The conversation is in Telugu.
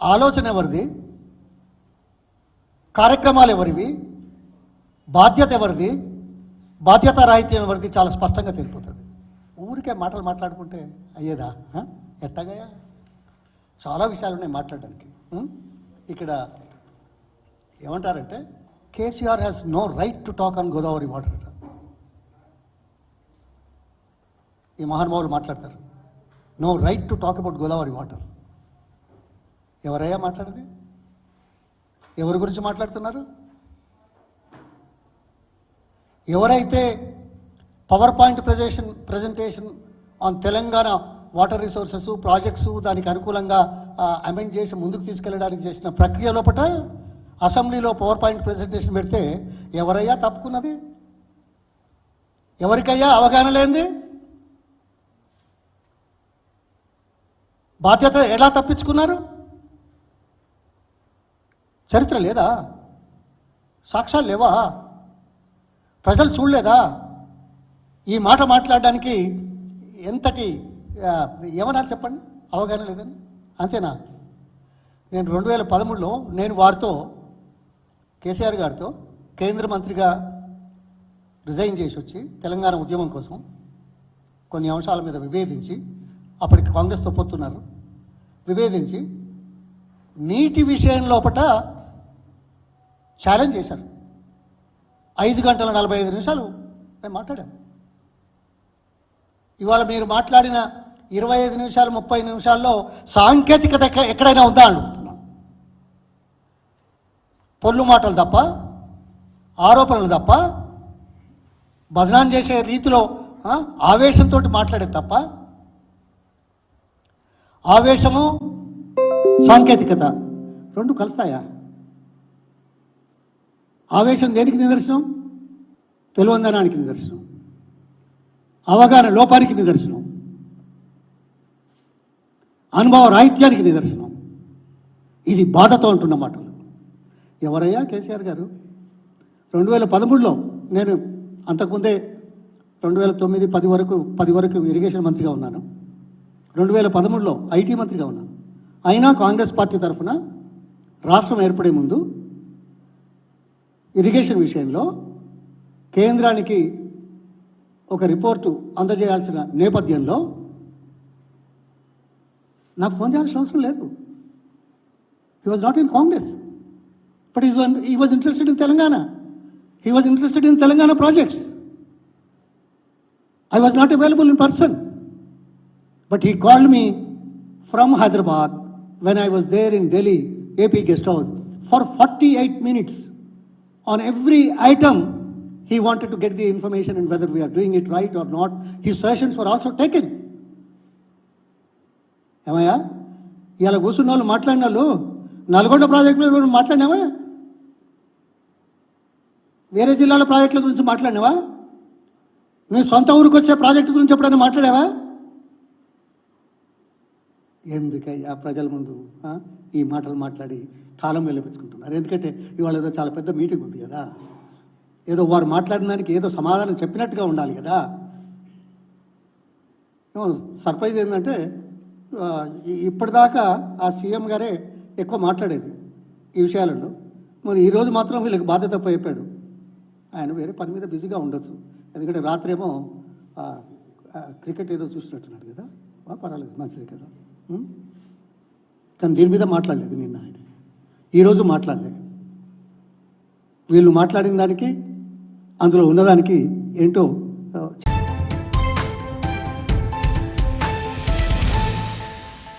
ఆలోచన ఎవరిది? కార్యక్రమాలు ఎవరివి? బాధ్యత ఎవరిది? బాధ్యత రాహిత్యం ఎవరిది? చాలా స్పష్టంగా తెలిపోతుంది. ఊరికే మాటలు మాట్లాడుకుంటే అయ్యేదా? ఎట్టగయా? చాలా విషయాలు ఉన్నాయి మాట్లాడడానికి. ఇక్కడ ఏమంటారంటే KCR has no right to talk on Godavari water ఈ మహానుభావులు మాట్లాడతారు. No right to talk about Godavari water ఎవరయ్యా మాట్లాడేది? ఎవరి గురించి మాట్లాడుతున్నారు? ఎవరైతే power point presentation presentation on Telangana water resources projects దానికి అనుకూలంగా అమెండ్ చేసి ముందుకు తీసుకెళ్ళడానికి చేసిన ప్రక్రియ లోపల అసెంబ్లీలో పవర్ పాయింట్ ప్రజెంటేషన్ పెడితే ఎవరయ్యా తప్పుకున్నది? ఎవరికయ్యా అవగాహన లేనిది? బాధ్యత ఎలా తప్పించుకున్నారు? చరిత్ర లేదా? సాక్ష్యాలు లేవా? ప్రజలు చూడలేదా? ఈ మాట మాట్లాడడానికి ఎంతటి ఆ, ఏమన్నారు చెప్పండి? అవగాహన లేదని? అంతేనా? నేను రెండు వేల పదమూడులో నేను వారితో కేసీఆర్ గారితో కేంద్ర మంత్రిగా రిజైన్ చేసి వచ్చి తెలంగాణ ఉద్యమం కోసం కొన్ని అంశాల మీద విభేదించి అప్పటికి కాంగ్రెస్తో పొత్తున్నారు విభేదించి నీటి విషయం లోపట ఛాలెంజ్ చేశారు ఐదు గంటల నలభై ఐదు నిమిషాలు మేము మాట్లాడాము ఇవాళ మీరు మాట్లాడిన ఇరవై ఐదు నిమిషాలు ముప్పై నిమిషాల్లో సాంకేతికత ఎక్కడ ఎక్కడైనా ఉందా అనుకుంటున్నాను అడుగుతున్నాను. పొల్లు మాటలు తప్ప ఆరోపణలు తప్ప బదనాం చేసే రీతిలో ఆవేశంతో మాట్లాడేది తప్ప ఆవేశము సాంకేతికత రెండు కలుస్తాయా? ఆవేశం దేనికి నిదర్శనం? తెలివందనానికి నిదర్శనం. అవగాహన లోపానికి నిదర్శనం. అనుభవ రాహిత్యానికి నిదర్శనం. ఇది బాధతో అంటున్న మాటలు. ఎవరయ్యా కేసీఆర్ గారు? రెండు వేల పదమూడులో నేను అంతకుముందే రెండు వేల తొమ్మిది పది వరకు పది వరకు ఇరిగేషన్ మంత్రిగా ఉన్నాను. రెండు వేల పదమూడులో ఐటీ మంత్రిగా ఉన్నాను. అయినా కాంగ్రెస్ పార్టీ తరఫున రాష్ట్రం ఏర్పడే ముందు ఇరిగేషన్ విషయంలో కేంద్రానికి ఒక రిపోర్టు అందజేయాల్సిన నేపథ్యంలో నాకు ఫోన్ చేయాల్సిన అవసరం లేదు. He was not in Congress but is one he was interested in Telangana he was interested in Telangana projects I was not available in person but he called me from Hyderabad when I was there in Delhi AP guest house for forty eight minutes on every item he wanted to get the information and whether we are doing it right or not his suggestions were also taken ఏమయ్యా ఇలా కూర్చున్న వాళ్ళు మాట్లాడిన వాళ్ళు నల్గొండ ప్రాజెక్టు మీద కూడా మాట్లాడినావా వేరే జిల్లాల ప్రాజెక్టుల గురించి మాట్లాడినావా నీ సొంత ఊరికి వచ్చే ప్రాజెక్టు గురించి ఎప్పుడైనా మాట్లాడావా ఎందుకయ్యా? ప్రజల ముందు ఈ మాటలు మాట్లాడి కాలం వెళ్ళిపించుకుంటున్నారు ఎందుకంటే ఇవాళ ఏదో చాలా పెద్ద మీటింగ్ ఉంది కదా. ఏదో వారు మాట్లాడిన దానికి ఏదో సమాధానం చెప్పినట్టుగా ఉండాలి కదా. ఏమో సర్ప్రైజ్ ఏంటంటే ఇప్పటిదాకా ఆ సీఎం గారే ఎక్కువ మాట్లాడేది ఈ విషయాలలో. మరి ఈరోజు మాత్రం వీళ్ళకి బాధ్యత చెప్పాడు ఆయన వేరే పని మీద బిజీగా ఉండొచ్చు. ఎందుకంటే రాత్రి ఏమో క్రికెట్ ఏదో చూసినట్టున్నాడు కదా. పర్వాలేదు మంచిది కదా. కానీ దీని మీద మాట్లాడలేదు నిన్న ఆయన. ఈరోజు మాట్లాడలే. వీళ్ళు మాట్లాడిన దానికి అందులో ఉన్నదానికి ఏంటో